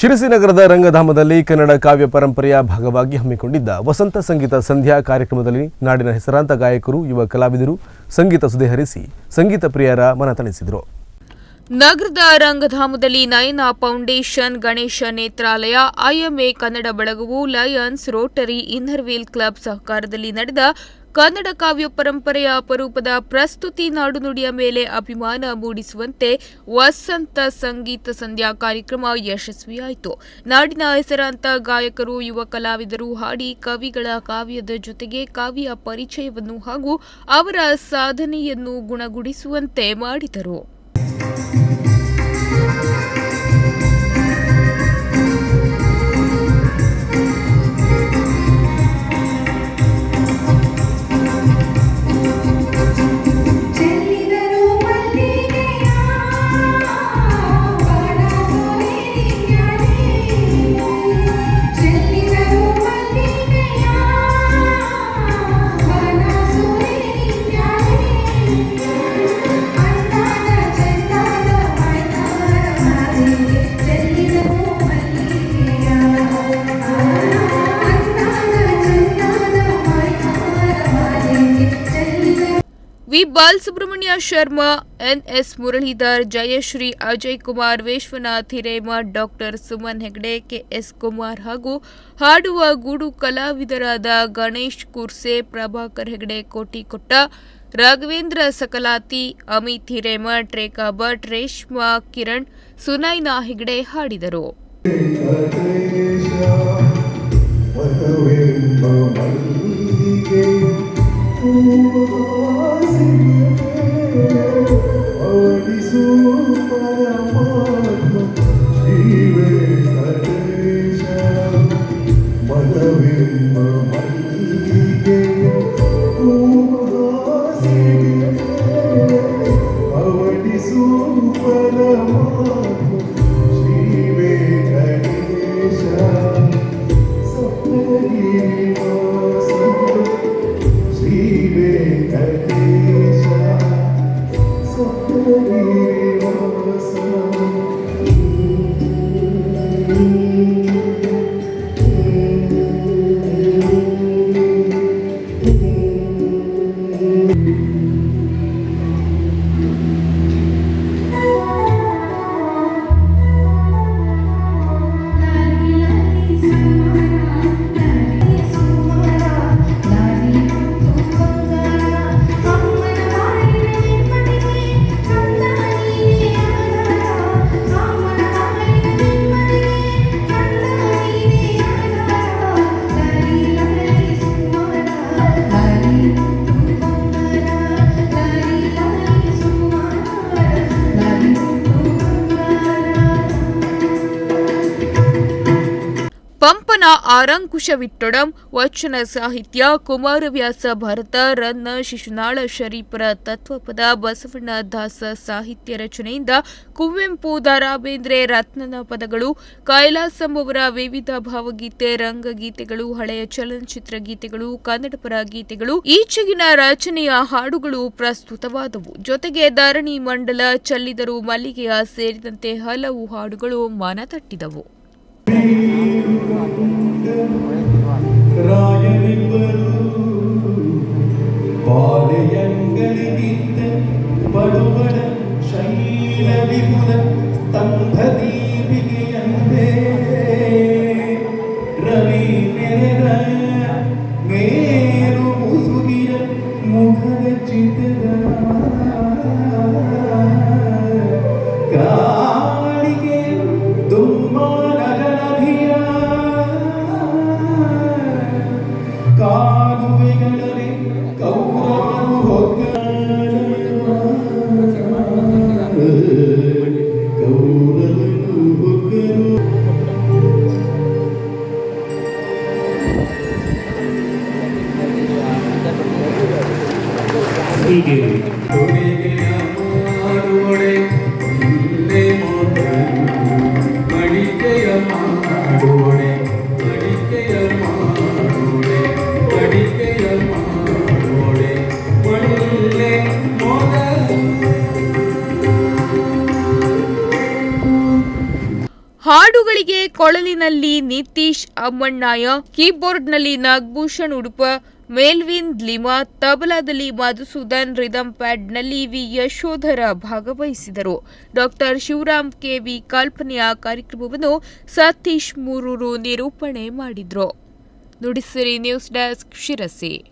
ಶಿರಸಿ ನಗರದ ರಂಗಧಾಮದಲ್ಲಿ ಕನ್ನಡ ಕಾವ್ಯ ಪರಂಪರೆಯ ಭಾಗವಾಗಿ ಹಮ್ಮಿಕೊಂಡಿದ್ದ ವಸಂತ ಸಂಗೀತ ಸಂಧ್ಯಾ ಕಾರ್ಯಕ್ರಮದಲ್ಲಿ ನಾಡಿನ ಹೆಸರಾಂತ ಗಾಯಕರು, ಯುವ ಕಲಾವಿದರು, ಸಂಗೀತ ಸುದೆ ಹರಿಸಿ ಸಂಗೀತ ಪ್ರಿಯರ ಮನತಣಿಸಿದರು ನಗರದ ರಂಗಧಾಮದಲ್ಲಿ Nayana foundation, Ganesha Netralaya, IMA Kannada ಬಳಗವು Lions Rotary, Inner Wheel club ಸಹಕಾರದಲ್ಲಿ ನಡೆದ ಕನ್ನಡ ಕಾವ್ಯ ಪರಂಪರೆಯ ಅಪರೂಪದ ಪ್ರಸ್ತುತಿ ನಾಡುನುಡಿಯ ಮೇಲೆ ಅಭಿಮಾನ ಮೂಡಿಸುವಂತೆ ವಸಂತ ಸಂಗೀತ ಸಂಧ್ಯಾ ಕಾರ್ಯಕ್ರಮ ಯಶಸ್ವಿಯಾಯಿತು. ನಾಡಿನ ಹೆಸರಾಂತ ಗಾಯಕರು, ಯುವ ಕಲಾವಿದರು ಹಾಡಿ ಕವಿಗಳ ಕಾವ್ಯದ ಜೊತೆಗೆ ಕಾವ್ಯ ಪರಿಚಯವನ್ನು ಹಾಗೂ ಅವರ ಸಾಧನೆಯನ್ನು ಗುಣಗುಡಿಸುವಂತೆ ಮಾಡಿದರು. Balasubrahmanya Sharma, N S Muralidhar, Jayashree, Ajay Kumar, Vishwanath ಹಿರೇಮ, doctor Suman Hegde, K S Kumar ಹಾಗೂ ಹಾಡುವ ಗೂಡು ಕಲಾವಿದರಾದ ಗಣೇಶ್ ಕುರ್ಸೆ, ಪ್ರಭಾಕರ್ ಹೆಗ್ಡೆ, ಕೋಟಿಕೊಟ್ಟ, ರಾಘವೇಂದ್ರ ಸಕಲಾತಿ, ಅಮಿತ್ ಹಿರೇಮಠ್ ಟ್ರೇಕಾ ಭಟ್, ರೇಷ್ಮಾ ಕಿರಣ್, ಸುನೈನಾ ಹೆಗ್ಡೆ ಹಾಡಿದರು. ولا مرة ಪಂಪನ ಆರಂಕುಶವಿಟ್ಟೊಡಂ ವಚನ ಸಾಹಿತ್ಯ ಕುಮಾರವ್ಯಾಸ ಭರತ ರನ್ನ ಶಿಶುನಾಳ ಶರೀಫರ ತತ್ವಪದ, ಬಸವಣ್ಣ ದಾಸ ಸಾಹಿತ್ಯ ರಚನೆಯಿಂದ ಕುವೆಂಪು ದಾರಾಬೇಂದ್ರೆ ಬೇಂದ್ರೆ ರತ್ನನ ಪದಗಳು, ಕೈಲಾಸಂಬವರ ವಿವಿಧ ಭಾವಗೀತೆ, ರಂಗಗೀತೆಗಳು, ಹಳೆಯ ಚಲನಚಿತ್ರ ಗೀತೆಗಳು ಕನ್ನಡಪರ ಗೀತೆಗಳು, ಈಚೆಗಿನ ರಚನೆಯ ಹಾಡುಗಳು ಪ್ರಸ್ತುತವಾದವು. ಜೊತೆಗೆ ಧರಣಿ ಮಂಡಲ, ಚಲ್ಲಿದರು ಮಲ್ಲಿಗೆಯ ಸೇರಿದಂತೆ ಹಲವು ಹಾಡುಗಳು ಮನತಟ್ಟಿದವು. பாலயங்களித்த படுபட சைல விபுல ஸ்தம்பதி ಕೊಳಲಿನಲ್ಲಿ ನಿತೀಶ್ ಅಮ್ಮಣ್ಣಾಯ ಕೀಬೋರ್ಡ್ನಲ್ಲಿ ನಾಗಭೂಷಣ್ ಉಡುಪ, ಮೇಲ್ವಿನ್ ಲಿಮಾ, ತಬಲಾದಲ್ಲಿ ಮಧುಸೂದನ್ ರಿದಮ್ ಪ್ಯಾಡ್ನಲ್ಲಿ ವಿ. ಯಶೋಧರ ಭಾಗವಹಿಸಿದರು. ಡಾಕ್ಟರ್ ಶಿವರಾಮ್ ಕೆವಿ ಕಲ್ಪನೆಯ ಕಾರ್ಯಕ್ರಮವನ್ನು ಸತೀಶ್ ಮೂರೂರು ನಿರೂಪಣೆ ಮಾಡಿದರು. Nudisiri news desk Sirsi.